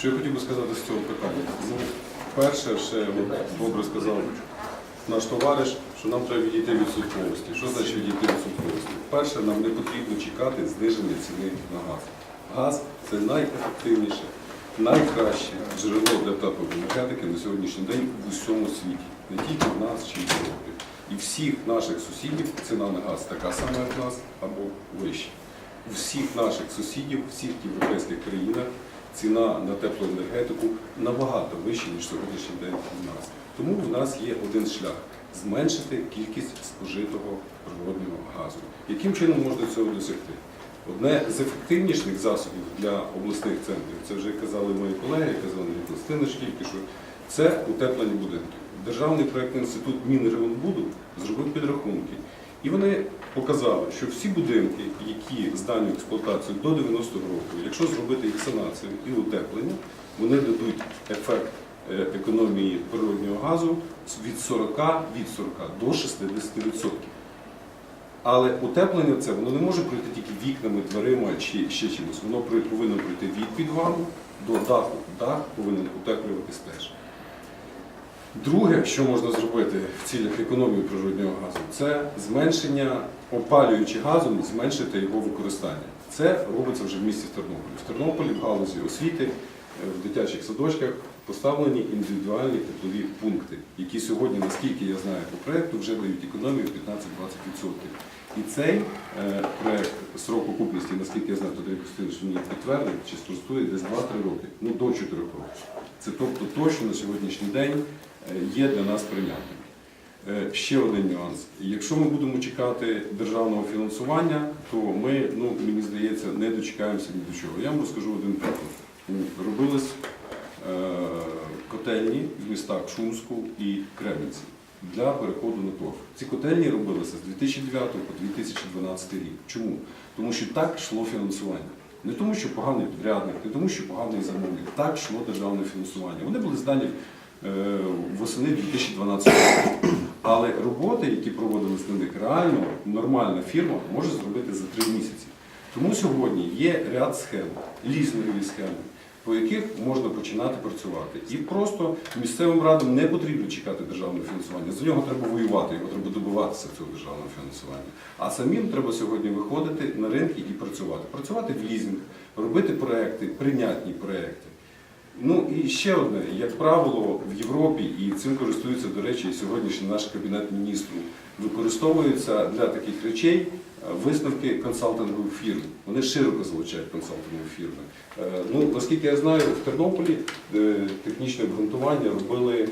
Що я хотів би сказати з цього питання? Ну, перше, ще добре сказав наш товариш, що нам треба відійти від сутковості. Що значить відійти від сутковості? Перше, нам не потрібно чекати зниження ціни на газ. Газ це найефективніше, найкраще джерело для теплої енергетики на сьогоднішній день в усьому світі. Не тільки в нас чи в Європі. І всіх наших сусідів ціна на газ така сама, як в нас, або вища. У всіх наших сусідів, всіх європейських країнах ціна на теплоенергетику набагато вища, ніж сьогоднішній день у нас. Тому в нас є один шлях зменшити кількість спожитого природнього газу. Яким чином можна цього досягти? Одне з ефективніших засобів для обласних центрів, це вже казали мої колеги, казали Андрій тільки що, це утеплення будинків. Державний проєктний інститут Мінрегіонбуду зробив підрахунки. І вони показали, що всі будинки, які здані в експлуатацію до 90-го року, якщо зробити їх санацію і утеплення, вони дадуть ефект е, економії природнього газу від 40, від 40 до 60%. Але утеплення це воно не може пройти тільки вікнами, дверима чи ще чимось. Воно повинно пройти від підвалу до даху. Дах повинен утеплюватись теж. Друге, що можна зробити в цілях економії природнього газу, це зменшення опалюючи газом, зменшити його використання. Це робиться вже в місті Тернополі. В Тернополі в галузі освіти, е, в дитячих садочках поставлені індивідуальні теплові пункти, які сьогодні, наскільки я знаю по проєкту, вже дають економію 15-20%. І цей е, срок окупності, наскільки я знаю, Андрій Костянтинович мені підтвердив, чи стосує десь 2-3 роки, ну до 4 років. Це тобто то, що на сьогоднішній день е, є для нас прийнятним. Е, Ще один нюанс. Якщо ми будемо чекати державного фінансування, то ми, ну, мені здається, не дочекаємося ні до чого. Я вам розкажу один приклад. Ну, Робились е, котельні в містах Шумську і Кременці для переходу на торф. Ці котельні робилися з 2009 по 2012 рік. Чому? Тому що так йшло фінансування. Не тому, що поганий підрядник, не тому, що поганий замовник. Так йшло державне фінансування. Вони були здані е, восени 2012 року. Але роботи, які проводились на них, реально нормальна фірма може зробити за три місяці. Тому сьогодні є ряд схем, лізингові схеми, по яких можна починати працювати. І просто місцевим радам не потрібно чекати державного фінансування. За нього треба воювати, його треба добиватися цього державного фінансування. А самим треба сьогодні виходити на ринки і працювати. Працювати в лізинг, робити проекти, прийнятні проекти. Ну і ще одне, як правило, в Європі, і цим користується, до речі, сьогоднішній наш кабінет міністрів, використовуються для таких речей висновки консалтингових фірм. Вони широко залучають консалтингові фірми. Е, Ну, наскільки я знаю, в Тернополі е, технічне обґрунтування робили.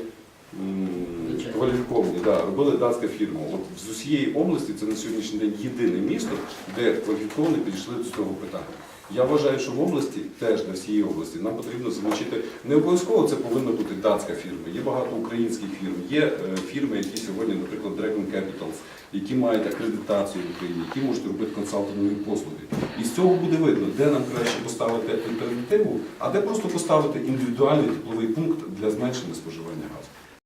Кваліфіковані, да, робили датська фірма. От з усієї області це на сьогоднішній день єдине місто, де кваліфіковані підійшли до цього питання. Я вважаю, що в області, теж для всієї області, нам потрібно залучити не обов'язково це повинна бути датська фірма. Є багато українських фірм, є е, фірми, які сьогодні, наприклад, Dragon Capitals, які мають акредитацію в Україні, які можуть робити консалтингові послуги. І з цього буде видно, де нам краще поставити альтернативу, а де просто поставити індивідуальний тепловий пункт для зменшення споживання газу.